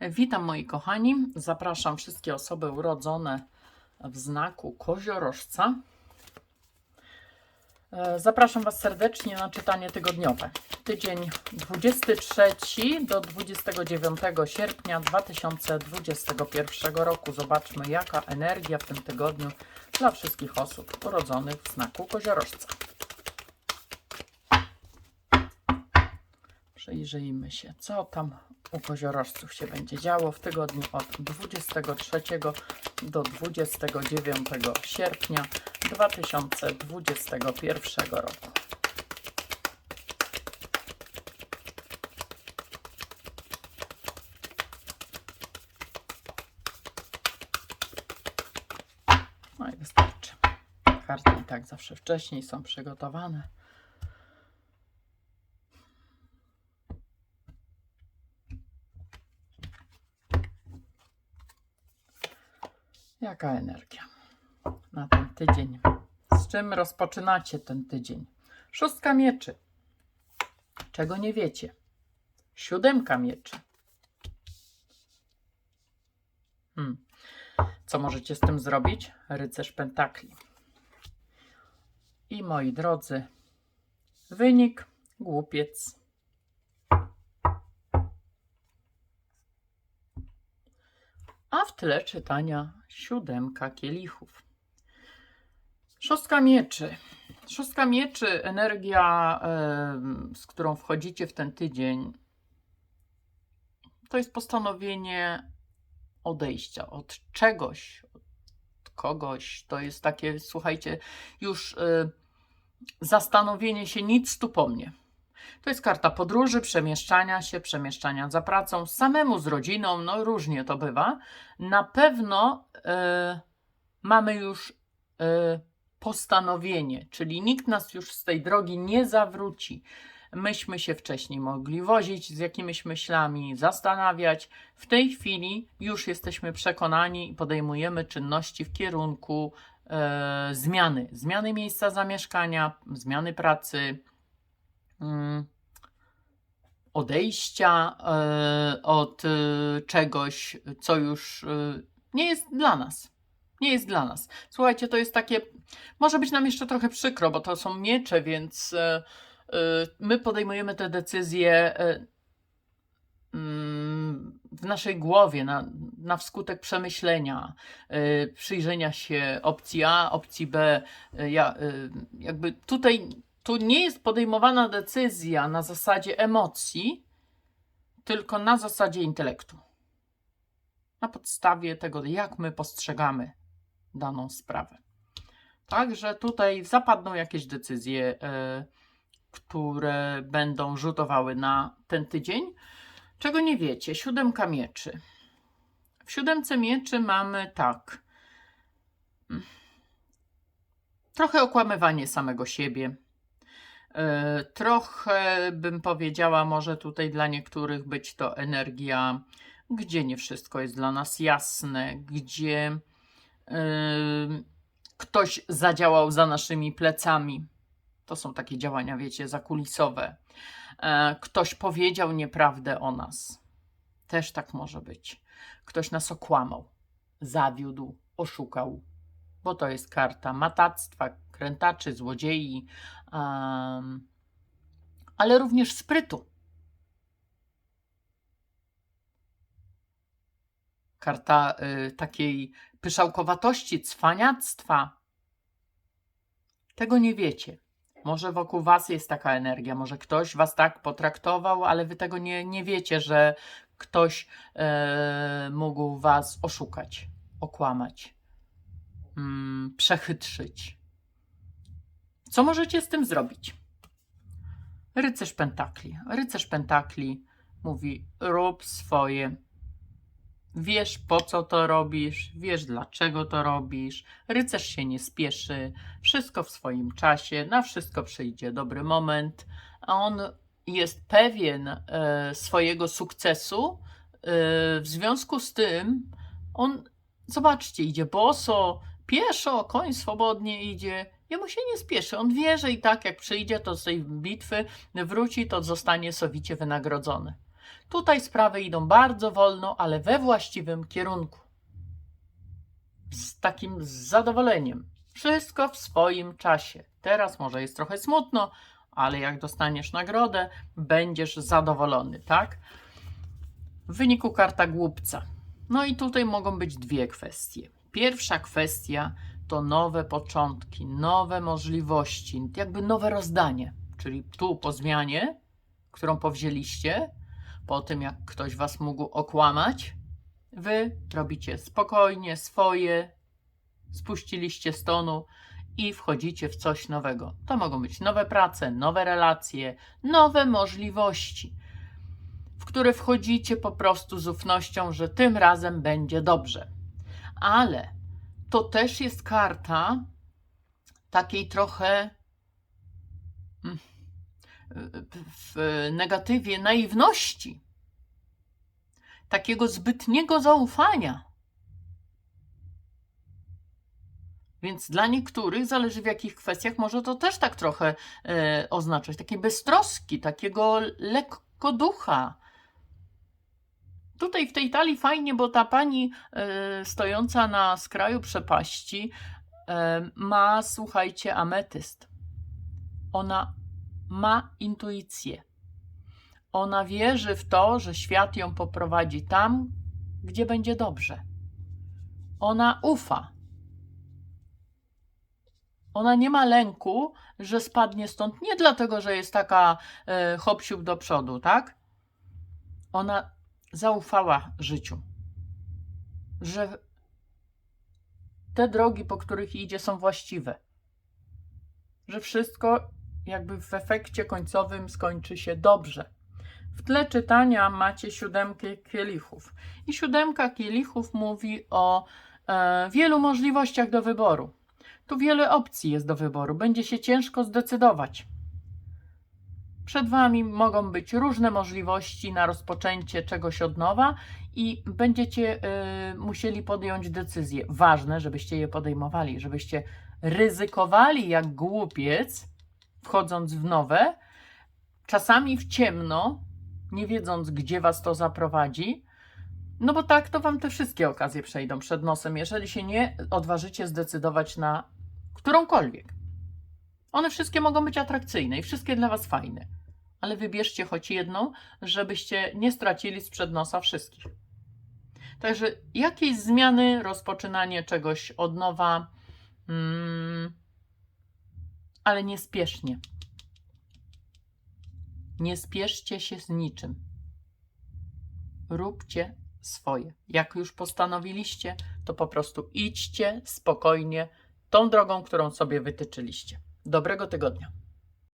Witam moi kochani. Zapraszam wszystkie osoby urodzone w znaku koziorożca. E, Zapraszam Was serdecznie na czytanie tygodniowe. Tydzień 23 do 29 sierpnia 2021 roku. Zobaczmy, jaka energia w tym tygodniu dla wszystkich osób urodzonych w znaku koziorożca. Przyjrzyjmy się, co tam u koziorożców się będzie działo w tygodniu od 23 do 29 sierpnia 2021 roku. No i wystarczy. Karty i tak zawsze wcześniej są przygotowane. Jaka energia na ten tydzień? Z czym rozpoczynacie ten tydzień? Szóstka mieczy. Czego nie wiecie? Siódemka mieczy. Hmm. Co możecie z tym zrobić? Rycerz pentakli. I moi drodzy, wynik głupiec. A w tle czytania siódemka kielichów. Szóstka mieczy. Szóstka mieczy, energia, z którą wchodzicie w ten tydzień, to jest postanowienie odejścia od czegoś, od kogoś. To jest takie, słuchajcie, już zastanowienie się, nic tu po mnie. To jest karta podróży, przemieszczania się, przemieszczania za pracą, samemu z rodziną, no różnie to bywa. Na pewno e, mamy już e, postanowienie, czyli nikt nas już z tej drogi nie zawróci. Myśmy się wcześniej mogli wozić z jakimiś myślami, zastanawiać. W tej chwili już jesteśmy przekonani i podejmujemy czynności w kierunku e, zmiany. Zmiany miejsca zamieszkania, zmiany pracy, odejścia e, od e, czegoś, co już e, nie jest dla nas. Nie jest dla nas. Słuchajcie, to jest takie. Może być nam jeszcze trochę przykro, bo to są miecze, więc my podejmujemy te decyzje mm, w naszej głowie, na, na wskutek przemyślenia, przyjrzenia się opcji A, opcji B. Ja, jakby tutaj tu nie jest podejmowana decyzja na zasadzie emocji, tylko na zasadzie intelektu. Na podstawie tego, jak my postrzegamy daną sprawę. Także tutaj zapadną jakieś decyzje, e, które będą rzutowały na ten tydzień. Czego nie wiecie? Siódemka mieczy. W siódemce mieczy mamy tak. Trochę okłamywanie samego siebie. E, Trochę bym powiedziała, może tutaj dla niektórych być to energia, gdzie nie wszystko jest dla nas jasne, gdzie e, ktoś zadziałał za naszymi plecami. To są takie działania, wiecie, zakulisowe. E, Ktoś powiedział nieprawdę o nas. Też tak może być. Ktoś nas okłamał, zawiódł, oszukał, bo to jest karta matactwa, krętaczy, złodziei, em, ale również sprytu. Karta y, takiej pyszałkowatości, cwaniactwa. Tego nie wiecie. Może wokół was jest taka energia, może ktoś was tak potraktował, ale wy tego nie, nie wiecie, że ktoś e, mógł was oszukać, okłamać, mm, przechytrzyć. Co możecie z tym zrobić? Rycerz Pentakli. Rycerz Pentakli mówi: rób swoje. Wiesz po co to robisz, wiesz dlaczego to robisz. Rycerz się nie spieszy, wszystko w swoim czasie, na wszystko przyjdzie dobry moment, a on jest pewien e, swojego sukcesu. E, w związku z tym, on, zobaczcie, idzie boso, pieszo, koń swobodnie idzie. Jemu się nie spieszy. On wie, że i tak jak przyjdzie to z tej bitwy, wróci, to zostanie sowicie wynagrodzony. Tutaj sprawy idą bardzo wolno, ale we właściwym kierunku. Z takim zadowoleniem. Wszystko w swoim czasie. Teraz może jest trochę smutno, ale jak dostaniesz nagrodę, będziesz zadowolony, tak? W wyniku karta głupca. No i tutaj mogą być dwie kwestie. Pierwsza kwestia to nowe początki, nowe możliwości, jakby nowe rozdanie. Czyli tu po zmianie, którą powzięliście, po tym jak ktoś was mógł okłamać, wy robicie spokojnie swoje, spuściliście z tonu i wchodzicie w coś nowego. To mogą być nowe prace, nowe relacje, nowe możliwości, w które wchodzicie po prostu z ufnością, że tym razem będzie dobrze. Ale to też jest karta takiej trochę mm, w negatywie naiwności, takiego zbytniego zaufania. Więc dla niektórych, zależy w jakich kwestiach, może to też tak trochę e, oznaczać. Takiej beztroski, takiego lekko ducha. Tutaj w tej talii fajnie, bo ta pani e, stojąca na skraju przepaści e, ma, słuchajcie, ametyst. Ona ma intuicję. Ona wierzy w to, że świat ją poprowadzi tam, gdzie będzie dobrze. Ona ufa. Ona nie ma lęku, że spadnie stąd nie dlatego, że jest taka siup do przodu, tak? Ona zaufała życiu, że te drogi, po których idzie, są właściwe, że wszystko jakby w efekcie końcowym skończy się dobrze. W tle czytania macie siódemkę kielichów. I siódemka kielichów mówi o e, wielu możliwościach do wyboru. Tu wiele opcji jest do wyboru. Będzie się ciężko zdecydować. Przed Wami mogą być różne możliwości na rozpoczęcie czegoś od nowa i będziecie y, musieli podjąć decyzje. Ważne, żebyście je podejmowali, żebyście ryzykowali jak głupiec, wchodząc w nowe, czasami w ciemno, nie wiedząc, gdzie Was to zaprowadzi. No bo tak, to Wam te wszystkie okazje przejdą przed nosem, jeżeli się nie odważycie zdecydować na którąkolwiek. One wszystkie mogą być atrakcyjne i wszystkie dla Was fajne, ale wybierzcie choć jedną, żebyście nie stracili sprzed nosa wszystkich. Także jakieś zmiany, rozpoczynanie czegoś od nowa, mm, ale niespiesznie. Nie spieszcie się z niczym. Róbcie swoje. Jak już postanowiliście, to po prostu idźcie spokojnie tą drogą, którą sobie wytyczyliście. Dobrego tygodnia.